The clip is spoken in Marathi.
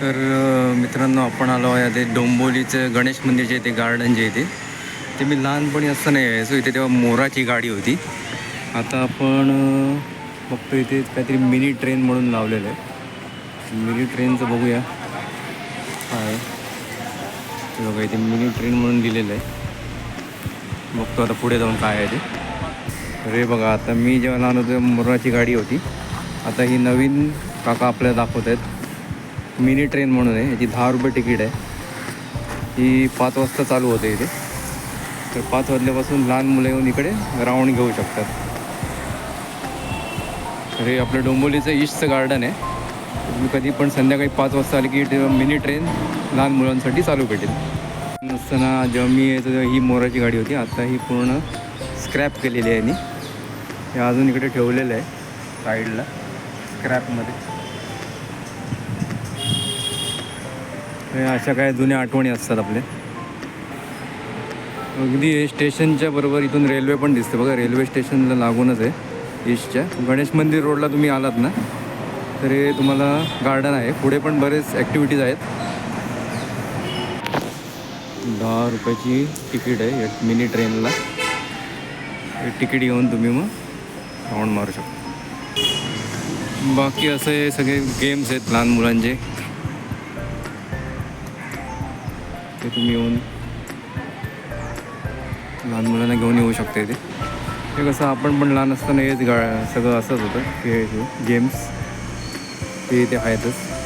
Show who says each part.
Speaker 1: तर मित्रांनो आपण आलो आहे ते डोंबोलीचं गणेश मंदिर जे ते गार्डन जे आहे ते ते मी लहानपणी असताना यायचो इथे तेव्हा मोराची गाडी होती. आता आपण फक्त बघतो इथे काहीतरी मिनी ट्रेन म्हणून लावलेलं आहे. मिनी ट्रेनचं बघूया. काय बघा इथे मिनी ट्रेन म्हणून दिलेलं आहे. बघतो आता पुढे जाऊन काय आहे ते. अरे बघा आता मी जेव्हा लहान होतो मोराची गाडी होती. आता ही नवीन काका आपल्याला दाखवत आहेत. मिनी ट्रेन म्हणून आहे. याची दहा रुपये तिकीट आहे. ही पाच वाजता चालू होते इथे. तर पाच वाजल्यापासून लहान मुलं येऊन इकडे राऊंड घेऊ शकतात. तर हे आपलं डोंबोलीचं ईस्टचं गार्डन आहे. तुम्ही कधी पण संध्याकाळी पाच वाजता आली की मिनी ट्रेन लहान मुलांसाठी चालू भेटेल. नसताना जेव्हा मी यायचो तेव्हा ही मोराची गाडी होती. आता ही पूर्ण स्क्रॅप केलेली आहे यांनी. हे अजून इकडे ठेवलेलं आहे साईडला. स्क्रॅपमध्ये. अशा काय जुन्या आठवणी असतात आपल्या अगदी स्टेशनच्या बरोबर इथून रेल्वे पण दिसते. बघा रेल्वे स्टेशनला लागूनच आहे ईस्टच्या गणेश मंदिर रोडला तुम्ही आलात ना तर हे तुम्हाला गार्डन आहे. पुढे पण बरेच ॲक्टिव्हिटीज आहेत. दहा रुपयाची तिकीट आहे एक मिनी ट्रेनला तिकीट घेऊन तुम्ही मग राऊंड मारू शकता. बाकी असे सगळे गेम्स आहेत लहान मुलांचे. ते तुम्ही येऊन लहान मुलांना घेऊन येऊ शकता इथे. हे कसं आपण पण लहान असताना हेच गा सगळं असंच होतं खेळ गेम्स ते इथे आहेतच.